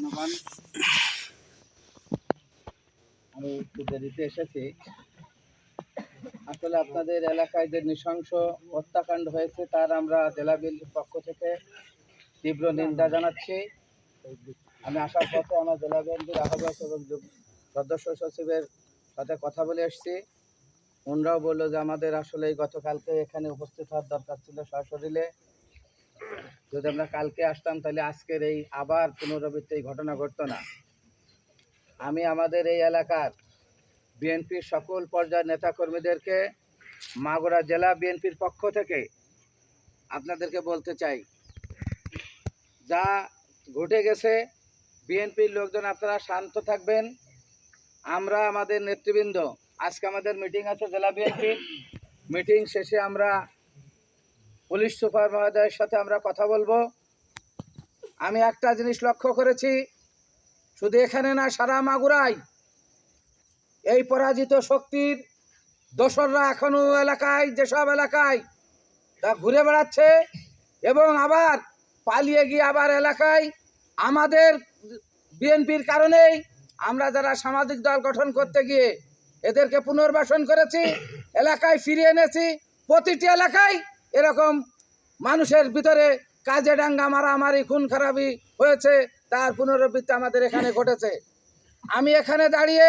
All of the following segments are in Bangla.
জনগণ আমি একটু দেরিতে এসেছি। আসলে আপনাদের এলাকায় যে নৃশংস হত্যাকাণ্ড হয়েছে, তার আমরা জেলা বিএনপির পক্ষ থেকে তীব্র নিন্দা জানাচ্ছি। আমি আসার পথে আমার জেলা বিএনপির আহ্বায়ক এবং সদস্য সচিবের সাথে কথা বলে এসেছি। ওনরাও বলল যে আমাদের আসলে গতকালকে এখানে উপস্থিত হওয়ার দরকার ছিল সশরীরে যদি আমরা কালকে আসতাম, তাহলে আজকের এই আবার পুনরাবৃত্তি এই ঘটনা ঘটতো না। আমি আমাদের এই এলাকার বিএনপির সকল পর্যায়ের নেতাকর্মীদেরকে মাগুরা জেলা বিএনপির পক্ষ থেকে আপনাদেরকে বলতে চাই, যা ঘটে গেছে, বিএনপির লোকজন আপনারা শান্ত থাকবেন। আমরা আমাদের নেতৃবৃন্দ, আজকে আমাদের মিটিং আছে জেলা বিএনপির মিটিং শেষে আমরা পুলিশ সুপার মহোদয়ের সাথে আমরা কথা বলব। আমি একটা জিনিস লক্ষ্য করেছি, শুধু এখানে না, সারা মাগুরাই এই পরাজিত শক্তির দোসররা এখনও এলাকায়, যেসব এলাকায় তা ঘুরে বেড়াচ্ছে এবং আবার পালিয়ে গিয়ে আবার এলাকায় আমাদের বিএনপির কারণেই আমরা যারা সামাজিক দল গঠন করতে গিয়ে এদেরকে পুনর্বাসন করেছি, এলাকায় ফিরিয়ে এনেছি, প্রতিটি এলাকায় এরকম মানুষের ভিতরে কাজে ডাঙ্গা মারামারি, খুন খারাপি হয়েছে, তার পুনরাবৃত্তি আমাদের এখানে ঘটেছে। আমি এখানে দাঁড়িয়ে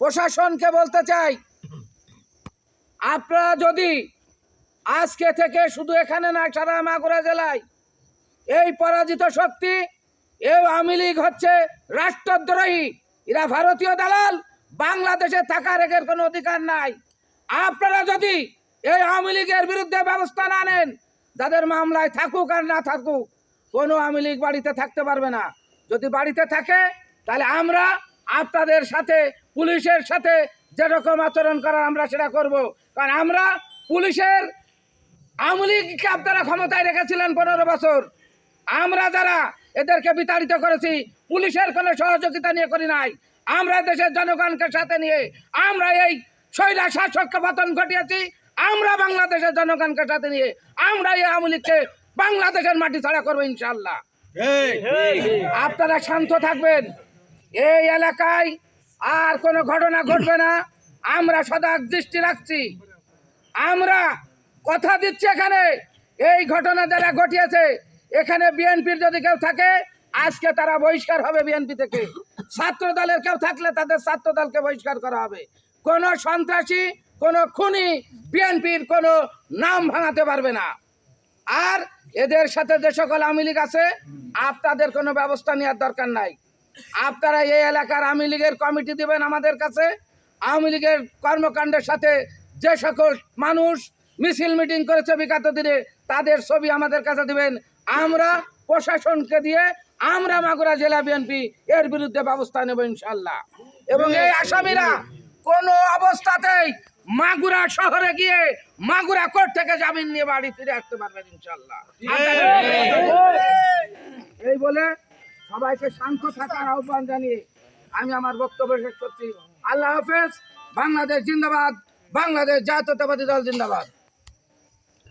প্রশাসনকে বলতে চাই, আপনারা যদি আজকে থেকে শুধু এখানে না, সারা মাগুরা জেলায় এই পরাজিত শক্তি, এই আওয়ামী লীগ হচ্ছে রাষ্ট্রদ্রোহী, এরা ভারতীয় দালাল, বাংলাদেশে থাকার এদের কোনো অধিকার নাই। আপনারা যদি এই আওয়ামী লীগের বিরুদ্ধে ব্যবস্থা না নেন। যাদের মামলায় থাকুক আর না থাকুক, কোনো আওয়ামী লীগ বাড়িতে থাকতে পারবে না। যদি বাড়িতে থাকে, তাহলে আমরা আপনাদের সাথে, পুলিশের সাথে যেরকম আচরণ করার আমরা সেটা করব। কারণ আমরা পুলিশের, আওয়ামী লীগকে আপনারা ক্ষমতায় রেখেছিলেন পনেরো বছর। আমরা যারা এদেরকে বিতাড়িত করেছি, পুলিশের কোনো সহযোগিতা নিয়ে করি নাই। আমরা দেশের জনগণকে সাথে নিয়ে আমরা এই শৈলা শাসককে পতন ঘটিয়েছি। আমরা বাংলাদেশের জনগণকে সাথে নিয়ে আমরা এই আওয়ামী লীগকে বাংলাদেশের মাটি ছাড়া করব ইনশাল্লাহ আপনারা শান্ত থাকবেন। এই এলাকায় আর কোনো ঘটনা ঘটবে না। আমরা সদা দৃষ্টি রাখছি। আমরা কথা দিচ্ছি এখানে। এই ঘটনা যারা ঘটিয়েছে এখানে বিএনপির যদি কেউ থাকে আজকে তারা বহিষ্কার হবে বিএনপি থেকে। ছাত্র দলের কেউ থাকলে তাদের ছাত্র দলকে বহিষ্কার করা হবে। কোনো সন্ত্রাসী কোনো খুনি বিএনপির কোনো নাম ভাঙাতে পারবে না। আর এদের সাথে যে সকল আওয়ামী লীগ আছে, আপনাদের কোনো ব্যবস্থা নেওয়ার দরকার নাই। আপনারা এই এলাকার আওয়ামী লীগের কমিটি দিবেন আমাদের কাছে। আওয়ামী লীগের কর্মকাণ্ডের সাথে যে সকল মানুষ মিছিল মিটিং করেছে বিগত দিনে, তাদের ছবি আমাদের কাছে দিবেন। আমরা প্রশাসনকে দিয়ে আমরা মাগুরা জেলা বিএনপি এর বিরুদ্ধে ব্যবস্থা নেব ইনশাল্লাহ। এবং এই আসামিরা কোনো অবস্থাতেই মাগুরা শহরে গিয়ে মাগুরা কোর্ট থেকে জামিন নিয়ে বাড়ি ফিরে আসতে পারবেন ইনশাল্লাহ এই বলে সবাইকে শান্ত থাকার আহ্বান জানিয়ে আমি আমার বক্তব্য শেষ করছি। আল্লাহ হাফেজ। বাংলাদেশ জিন্দাবাদ। বাংলাদেশ জাতীয়তাবাদী দল জিন্দাবাদ।